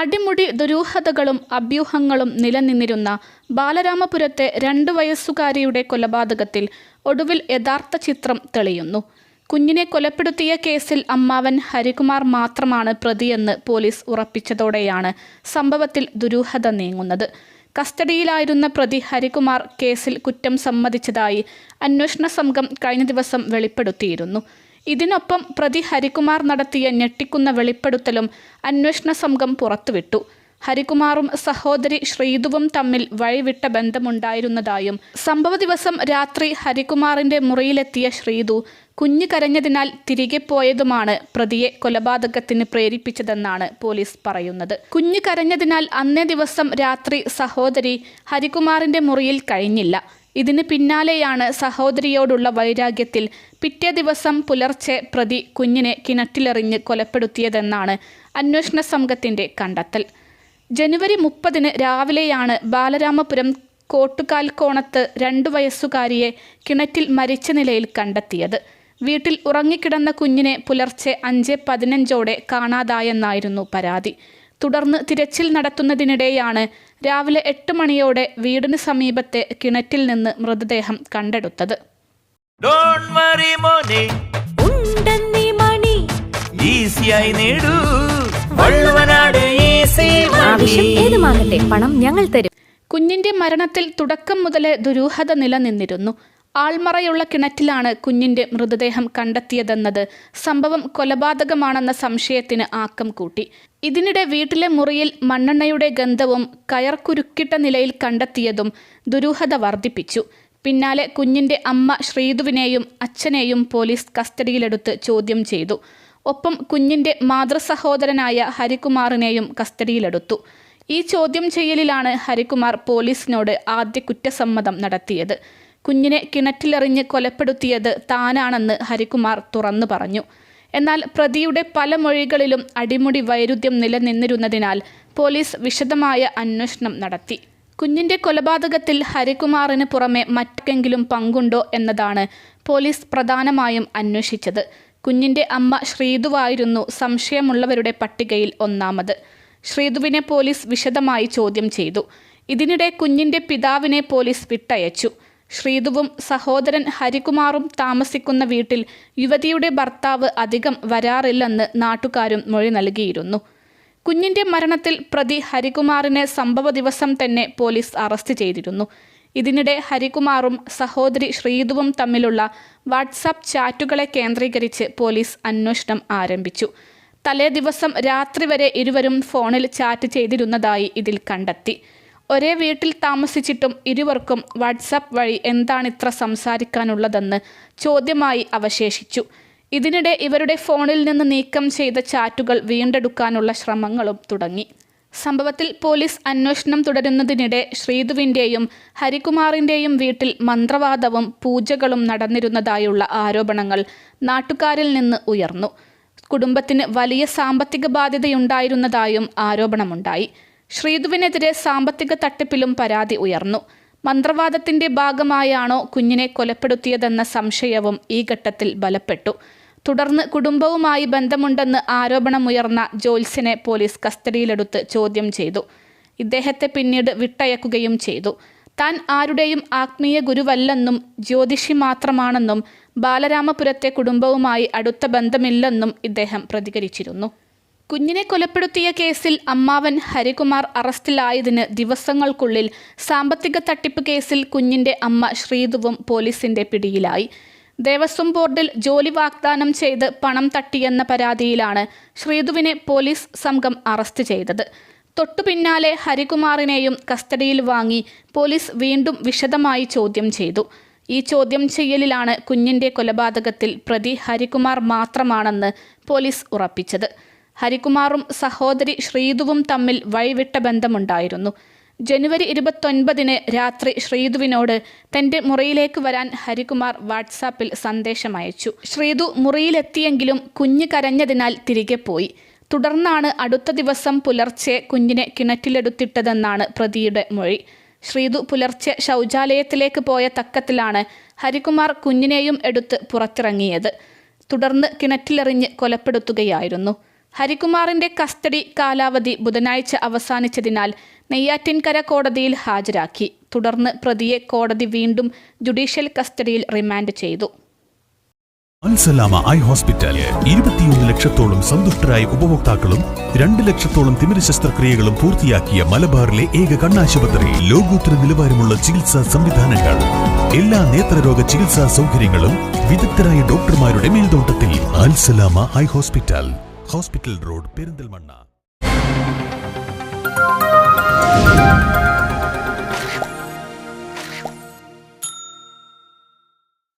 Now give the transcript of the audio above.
അടിമുടി ദുരൂഹതകളും അഭ്യൂഹങ്ങളും നിലനിന്നിരുന്ന ബാലരാമപുരത്തെ രണ്ട് വയസ്സുകാരിയുടെ കൊലപാതകത്തിൽ ഒടുവിൽ യഥാർത്ഥ ചിത്രം തെളിയുന്നു. കുഞ്ഞിനെ കൊലപ്പെടുത്തിയ കേസിൽ അമ്മാവൻ ഹരികുമാർ മാത്രമാണ് പ്രതിയെന്ന് പോലീസ് ഉറപ്പിച്ചതോടെയാണ് സംഭവത്തിൽ ദുരൂഹത നീങ്ങുന്നത്. കസ്റ്റഡിയിലായിരുന്ന പ്രതി ഹരികുമാർ കേസിൽ കുറ്റം സമ്മതിച്ചതായി അന്വേഷണ സംഘം കഴിഞ്ഞ ദിവസം വെളിപ്പെടുത്തിയിരുന്നു. ഇതിനൊപ്പം പ്രതി ഹരികുമാർ നടത്തിയ ഞെട്ടിക്കുന്ന വെളിപ്പെടുത്തലും അന്വേഷണ സംഘം പുറത്തുവിട്ടു. ഹരികുമാറും സഹോദരി ശ്രീതുവും തമ്മിൽ വഴിവിട്ട ബന്ധമുണ്ടായിരുന്നതായും സംഭവ ദിവസം രാത്രി ഹരികുമാറിന്റെ മുറിയിലെത്തിയ ശ്രീതു കുഞ്ഞു കരഞ്ഞതിനാൽ തിരികെ പോയതുമാണ് പ്രതിയെ കൊലപാതകത്തിന് പ്രേരിപ്പിച്ചതെന്നാണ് പോലീസ് പറയുന്നത്. കുഞ്ഞു കരഞ്ഞതിനാൽ അന്നേ ദിവസം രാത്രി സഹോദരി ഹരികുമാറിന്റെ മുറിയിൽ കഴിഞ്ഞില്ല. ഇതിന് പിന്നാലെയാണ് സഹോദരിയോടുള്ള വൈരാഗ്യത്തിൽ പിറ്റേ ദിവസം പുലർച്ചെ പ്രതി കുഞ്ഞിനെ കിണറ്റിലെറിഞ്ഞ് കൊലപ്പെടുത്തിയതെന്നാണ് അന്വേഷണ സംഘത്തിന്റെ കണ്ടെത്തൽ. ജനുവരി മുപ്പതിന് രാവിലെയാണ് ബാലരാമപുരം കോട്ടുകാൽക്കോണത്ത് രണ്ടു വയസ്സുകാരിയെ കിണറ്റിൽ മരിച്ച നിലയിൽ കണ്ടെത്തിയത്. വീട്ടിൽ ഉറങ്ങിക്കിടന്ന കുഞ്ഞിനെ പുലർച്ചെ അഞ്ച് പതിനഞ്ചോടെ കാണാതായെന്നായിരുന്നു പരാതി. തുടർന്ന് തിരച്ചിൽ നടത്തുന്നതിനിടെയാണ് രാവിലെ എട്ട് മണിയോടെ വീടിന് സമീപത്തെ കിണറ്റിൽ നിന്ന് മൃതദേഹം കണ്ടെടുത്തത്. ഡോണ്ട് വറി മോനെ. ഉണ്ടെന്നീ മണി. ഈസിയായി നേടൂ. വള്ളുവനാട് ഈസി ആവശ്യം ഏതുമാകട്ടെ പണം ഞങ്ങൾ തരും. കുഞ്ഞിന്റെ മരണത്തിൽ തുടക്കം മുതലേ ദുരൂഹത നിലനിന്നിരുന്നു. ആൾമറയുള്ള കിണറ്റിലാണ് കുഞ്ഞിന്റെ മൃതദേഹം കണ്ടെത്തിയതെന്നത്. സംഭവം കൊലപാതകമാണെന്ന സംശയത്തിന് ആക്കം കൂട്ടി. ഇതിനിടെ വീട്ടിലെ മുറിയിൽ മണ്ണെണ്ണയുടെ ഗന്ധവും കയർ കുരുക്കിട്ട നിലയിൽ കണ്ടെത്തിയതും ദുരൂഹത വർദ്ധിപ്പിച്ചു. പിന്നാലെ കുഞ്ഞിന്റെ അമ്മ ശ്രീതുവിനെയും അച്ഛനെയും പോലീസ് കസ്റ്റഡിയിലെടുത്ത് ചോദ്യം ചെയ്തു. ഒപ്പം കുഞ്ഞിന്റെ മാതൃസഹോദരനായ ഹരികുമാറിനെയും കസ്റ്റഡിയിലെടുത്തു. ഈ ചോദ്യം ചെയ്യലിലാണ് ഹരികുമാർ പോലീസിനോട് ആദ്യ കുറ്റസമ്മതം നടത്തിയത്. കുഞ്ഞിനെ കിണറ്റിലെറിഞ്ഞ് കൊലപ്പെടുത്തിയത് താനാണെന്ന് ഹരികുമാർ തുറന്നു പറഞ്ഞു. എന്നാൽ പ്രതിയുടെ പല മൊഴികളിലും അടിമുടി വൈരുദ്ധ്യം നിലനിന്നിരുന്നതിനാൽ പോലീസ് വിശദമായ അന്വേഷണം നടത്തി. കുഞ്ഞിന്റെ കൊലപാതകത്തിൽ ഹരികുമാറിന് പുറമെ മറ്റെങ്കിലും പങ്കുണ്ടോ എന്നതാണ് പോലീസ് പ്രധാനമായും അന്വേഷിച്ചത്. കുഞ്ഞിന്റെ അമ്മ ശ്രീതുവായിരുന്നു സംശയമുള്ളവരുടെ പട്ടികയിൽ ഒന്നാമത്. ശ്രീതുവിനെ പോലീസ് വിശദമായി ചോദ്യം ചെയ്തു. ഇതിനിടെ കുഞ്ഞിന്റെ പിതാവിനെ പോലീസ് വിട്ടയച്ചു. ശ്രീതുവും സഹോദരൻ ഹരികുമാറും താമസിക്കുന്ന വീട്ടിൽ യുവതിയുടെ ഭർത്താവ് അധികം വരാറില്ലെന്ന് നാട്ടുകാരും മൊഴി നൽകിയിരുന്നു. കുഞ്ഞിന്റെ മരണത്തിൽ പ്രതി ഹരികുമാറിനെ സംഭവ ദിവസം തന്നെ പോലീസ് അറസ്റ്റ് ചെയ്തിരുന്നു. ഇതിനിടെ ഹരികുമാറും സഹോദരി ശ്രീതുവും തമ്മിലുള്ള വാട്സാപ്പ് ചാറ്റുകളെ കേന്ദ്രീകരിച്ച് പോലീസ് അന്വേഷണം ആരംഭിച്ചു. തലേദിവസം രാത്രി വരെ ഇരുവരും ഫോണിൽ ചാറ്റ് ചെയ്തിരുന്നതായി ഇതിൽ കണ്ടെത്തി. ഒരേ വീട്ടിൽ താമസിച്ചിട്ടും ഇരുവർക്കും വാട്സാപ്പ് വഴി എന്താണിത്ര സംസാരിക്കാനുള്ളതെന്ന് ചോദ്യമായി അവശേഷിച്ചു. ഇതിനിടെ ഇവരുടെ ഫോണിൽ നിന്ന് നീക്കം ചെയ്ത ചാറ്റുകൾ വീണ്ടെടുക്കാനുള്ള ശ്രമങ്ങളും തുടങ്ങി. സംഭവത്തിൽ പോലീസ് അന്വേഷണം തുടരുന്നതിനിടെ ശ്രീതുവിന്റെയും ഹരികുമാറിന്റെയും വീട്ടിൽ മന്ത്രവാദവും പൂജകളും നടന്നിരുന്നതായുള്ള ആരോപണങ്ങൾ നാട്ടുകാരിൽ നിന്ന് ഉയർന്നു. കുടുംബത്തിന് വലിയ സാമ്പത്തിക ബാധ്യതയുണ്ടായിരുന്നതായും ആരോപണമുണ്ടായി. ശ്രീതുവിനെതിരെ സാമ്പത്തിക തട്ടിപ്പിലും പരാതി ഉയർന്നു. മന്ത്രവാദത്തിന്റെ ഭാഗമായാണോ കുഞ്ഞിനെ കൊലപ്പെടുത്തിയതെന്ന സംശയവും ഈ ഘട്ടത്തിൽ ബലപ്പെട്ടു. തുടർന്ന് കുടുംബവുമായി ബന്ധമുണ്ടെന്ന് ആരോപണമുയർന്ന ജോൽസിനെ പോലീസ് കസ്റ്റഡിയിലെടുത്ത് ചോദ്യം ചെയ്തു. ഇദ്ദേഹത്തെ പിന്നീട് വിട്ടയക്കുകയും ചെയ്തു. താൻ ആരുടെയും ആത്മീയ ഗുരുവല്ലെന്നും ജ്യോതിഷി മാത്രമാണെന്നും ബാലരാമപുരത്തെ കുടുംബവുമായി അടുത്ത ബന്ധമില്ലെന്നും ഇദ്ദേഹം പ്രതികരിച്ചിരുന്നു. കുഞ്ഞിനെ കൊലപ്പെടുത്തിയ കേസിൽ അമ്മാവൻ ഹരികുമാർ അറസ്റ്റിലായതിന് ദിവസങ്ങൾക്കുള്ളിൽ സാമ്പത്തിക തട്ടിപ്പ് കേസിൽ കുഞ്ഞിന്റെ അമ്മ ശ്രീതുവും പോലീസിന്റെ പിടിയിലായി. ദേവസ്വം ബോർഡിൽ ജോലി വാഗ്ദാനം ചെയ്ത് പണം തട്ടിയെന്ന പരാതിയിലാണ് ശ്രീതുവിനെ പോലീസ് സംഘം അറസ്റ്റ് ചെയ്തത്. തൊട്ടു പിന്നാലെ ഹരികുമാറിനെയും കസ്റ്റഡിയിൽ വാങ്ങി പോലീസ് വീണ്ടും വിശദമായി ചോദ്യം ചെയ്തു. ഈ ചോദ്യം ചെയ്യലിലാണ് കുഞ്ഞിന്റെ കൊലപാതകത്തിൽ പ്രതി ഹരികുമാർ മാത്രമാണെന്ന് പോലീസ് ഉറപ്പിച്ചത്. ഹരികുമാറും സഹോദരി ശ്രീതുവും തമ്മിൽ വഴിവിട്ട ബന്ധമുണ്ടായിരുന്നു. ജനുവരി ഇരുപത്തൊൻപതിന് രാത്രി ശ്രീതുവിനോട് തന്റെ മുറിയിലേക്ക് വരാൻ ഹരികുമാർ വാട്സാപ്പിൽ സന്ദേശം അയച്ചു. ശ്രീതു മുറിയിലെത്തിയെങ്കിലും കുഞ്ഞ് കരഞ്ഞതിനാൽ തിരികെ പോയി. തുടർന്നാണ് അടുത്ത ദിവസം പുലർച്ചെ കുഞ്ഞിനെ കിണറ്റിലെടുത്തിട്ടതെന്നാണ് പ്രതിയുടെ മൊഴി. ശ്രീതു പുലർച്ചെ ശൗചാലയത്തിലേക്ക് പോയ തക്കത്തിലാണ് ഹരികുമാർ കുഞ്ഞിനെയും എടുത്ത് പുറത്തിറങ്ങിയത്. തുടർന്ന് കിണറ്റിലെറിഞ്ഞ് കൊലപ്പെടുത്തുകയായിരുന്നു. ഹരികുമാറിന്റെ കസ്റ്റഡി കാലാവധി ബുധനാഴ്ച അവസാനിച്ചതിനാൽ നെയ്യാറ്റിൻകര കോടതിയിൽ ഹാജരാക്കി. തുടർന്ന് പ്രതിയെ കോടതി വീണ്ടും ജുഡീഷ്യൽ കസ്റ്റഡിയിൽ റിമാൻഡ് ചെയ്തു. അൽസലാമ ഐ ഹോസ്പിറ്റൽ ഇരുപത്തിയൊന്ന് ലക്ഷത്തോളം സന്തുഷ്ടരായ ഉപഭോക്താക്കളും രണ്ട് ലക്ഷത്തോളം തിമിര ശസ്ത്രക്രിയകളും പൂർത്തിയാക്കിയ മലബാറിലെ ഏക കണ്ണാശുപത്രി. ലോകോത്തര നിലവാരമുള്ള ചികിത്സാ സംവിധാനങ്ങൾ. എല്ലാ നേത്രരോഗ ചികിത്സാ സൗകര്യങ്ങളും വിദഗ്ധരായ ഡോക്ടർമാരുടെ മേൽനോട്ടത്തിൽ. Alsalama eye hospital. Hospital road Perinthalmanna